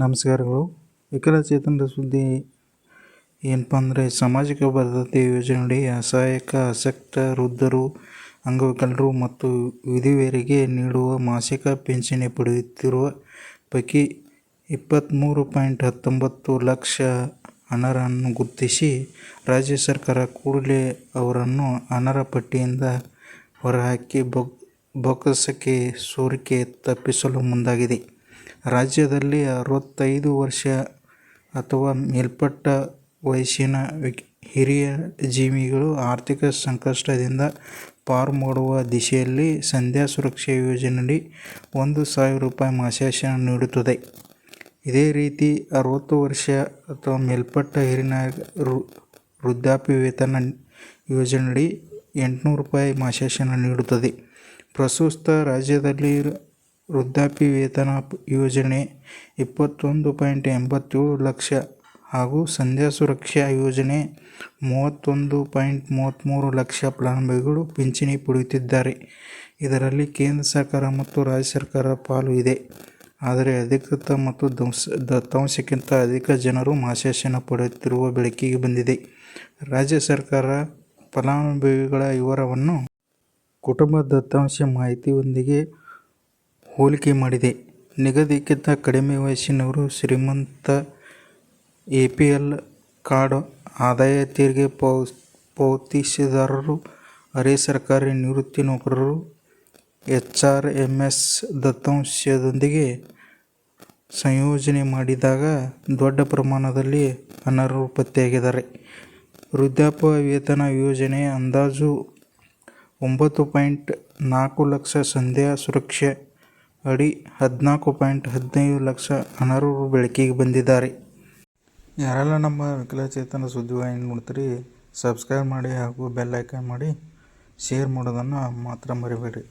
ನಮಸ್ಕಾರಗಳು ವಿಕಲಚೇತನದ ಸುದ್ದಿ ಏನಪ್ಪ ಅಂದರೆ, ಸಾಮಾಜಿಕ ಭದ್ರತೆ ಯೋಜನೆಯಡಿ ಅಸಹಾಯಕ, ಆಸಕ್ತ, ವೃದ್ಧರು, ಅಂಗವಿಕಲರು ಮತ್ತು ವಿಧವೆಯರಿಗೆ ನೀಡುವ ಮಾಸಿಕ ಪಿಂಚಣಿ ಪಡೆಯುತ್ತಿರುವ ಪೈಕಿ ಇಪ್ಪತ್ತ್ಮೂರು ಪಾಯಿಂಟ್ ಹತ್ತೊಂಬತ್ತು ಲಕ್ಷ ಅನರ್ಹರನ್ನು ಗುರುತಿಸಿ ರಾಜ್ಯ ಸರ್ಕಾರ ಕೂಡಲೇ ಅವರನ್ನು ಅನರ್ಹ ಪಟ್ಟಿಯಿಂದ ಹೊರಹಾಕಿ ಬೊಕ್ಕಸಕ್ಕೆ ಸೋರಿಕೆ ತಪ್ಪಿಸಲು ಮುಂದಾಗಿದೆ. ರಾಜ್ಯದಲ್ಲಿ ಅರವತ್ತೈದು ವರ್ಷ ಅಥವಾ ಮೇಲ್ಪಟ್ಟ ವಯಸ್ಸಿನ ಹಿರಿಯ ಜೀವಿಗಳು ಆರ್ಥಿಕ ಸಂಕಷ್ಟದಿಂದ ಪಾರು ಮಾಡುವ ದಿಶೆಯಲ್ಲಿ ಸಂಧ್ಯಾ ಸುರಕ್ಷಾ ಯೋಜನೆಯಡಿ ಒಂದು ಸಾವಿರ ರೂಪಾಯಿ ಮಾಸಾಶನ ನೀಡುತ್ತದೆ. ಇದೇ ರೀತಿ ಅರವತ್ತು ವರ್ಷ ಅಥವಾ ಮೇಲ್ಪಟ್ಟ ಹಿರಿಯ ವೃದ್ಧಾಪ್ಯ ವೇತನ ಯೋಜನೆಯಡಿ ಎಂಟುನೂರು ರೂಪಾಯಿ ಮಾಸಾಶನ ನೀಡುತ್ತದೆ. ಪ್ರಸ್ತುತ ರಾಜ್ಯದಲ್ಲಿ ವೃದ್ಧಾಪ್ಯ ವೇತನ ಯೋಜನೆ ಇಪ್ಪತ್ತೊಂದು ಪಾಯಿಂಟ್ ಎಂಬತ್ತೇಳು ಲಕ್ಷ ಹಾಗೂ ಸಂಧ್ಯಾ ಸುರಕ್ಷಾ ಯೋಜನೆ ಮೂವತ್ತೊಂದು ಪಾಯಿಂಟ್ ಮೂವತ್ತ್ಮೂರು ಲಕ್ಷ ಫಲಾನುಭವಿಗಳು ಪಿಂಚಣಿ ಪಡೆಯುತ್ತಿದ್ದಾರೆ. ಇದರಲ್ಲಿ ಕೇಂದ್ರ ಸರ್ಕಾರ ಮತ್ತು ರಾಜ್ಯ ಸರ್ಕಾರ ಪಾಲು ಇದೆ. ಆದರೆ ಅಧಿಕೃತ ಮತ್ತು ದತ್ತಾಂಶಕ್ಕಿಂತ ಅಧಿಕ ಜನರು ಮಾಸಾಶನ ಪಡೆಯುತ್ತಿರುವುದು ಬೆಳಕಿಗೆ ಬಂದಿದೆ. ರಾಜ್ಯ ಸರ್ಕಾರ ಫಲಾನುಭವಿಗಳ ವಿವರವನ್ನು ಕುಟುಂಬ ದತ್ತಾಂಶ ಮಾಹಿತಿಯೊಂದಿಗೆ ಹೋಲಿಕೆ ಮಾಡಿದೆ. ನಿಗದಿಕ್ಕಿಂತ ಕಡಿಮೆ ವಯಸ್ಸಿನವರು, ಶ್ರೀಮಂತ ಎಪಿಎಲ್ ಕಾರ್ಡ್ ಆದಾಯ ತೆರಿಗೆ ಪಾವತಿಸಿದಾರರು, ಅರೆ ಸರ್ಕಾರಿ ನಿವೃತ್ತಿ ನೌಕರರು ಎಚ್ಆರ್ಎಸ್ಎಂ ದತ್ತಾಂಶದೊಂದಿಗೆ ಸಂಯೋಜನೆ ಮಾಡಿದಾಗ ದೊಡ್ಡ ಪ್ರಮಾಣದಲ್ಲಿ ಅನರ್ಹರು ಪತ್ತೆಯಾಗಿದ್ದಾರೆ. ವೃದ್ಧಾಪ್ಯ ವೇತನ ಯೋಜನೆ ಅಂದಾಜು ಒಂಬತ್ತು ಪಾಯಿಂಟ್ ನಾಲ್ಕು ಲಕ್ಷ ಸಂಧ್ಯಾ ಸುರಕ್ಷಾ ಅಡಿ ಹದಿನಾಲ್ಕು ಪಾಯಿಂಟ್ ಹದಿನೈದು ಲಕ್ಷ ಅನರ್ಹರು ಬೆಳಕಿಗೆ ಬಂದಿದ್ದಾರೆ. ಯಾರೆಲ್ಲ ನಮ್ಮ ವಿಕಲಚೇತನ ಸುದ್ದಿವಾಹಿನಿ ನೋಡ್ತೀರಿ, ಸಬ್ಸ್ಕ್ರೈಬ್ ಮಾಡಿ ಹಾಗೂ ಬೆಲ್ ಐಕಾನ್ ಮಾಡಿ ಶೇರ್ ಮಾಡೋದನ್ನು ಮಾತ್ರ ಮರಿಬೇಡ್ರಿ.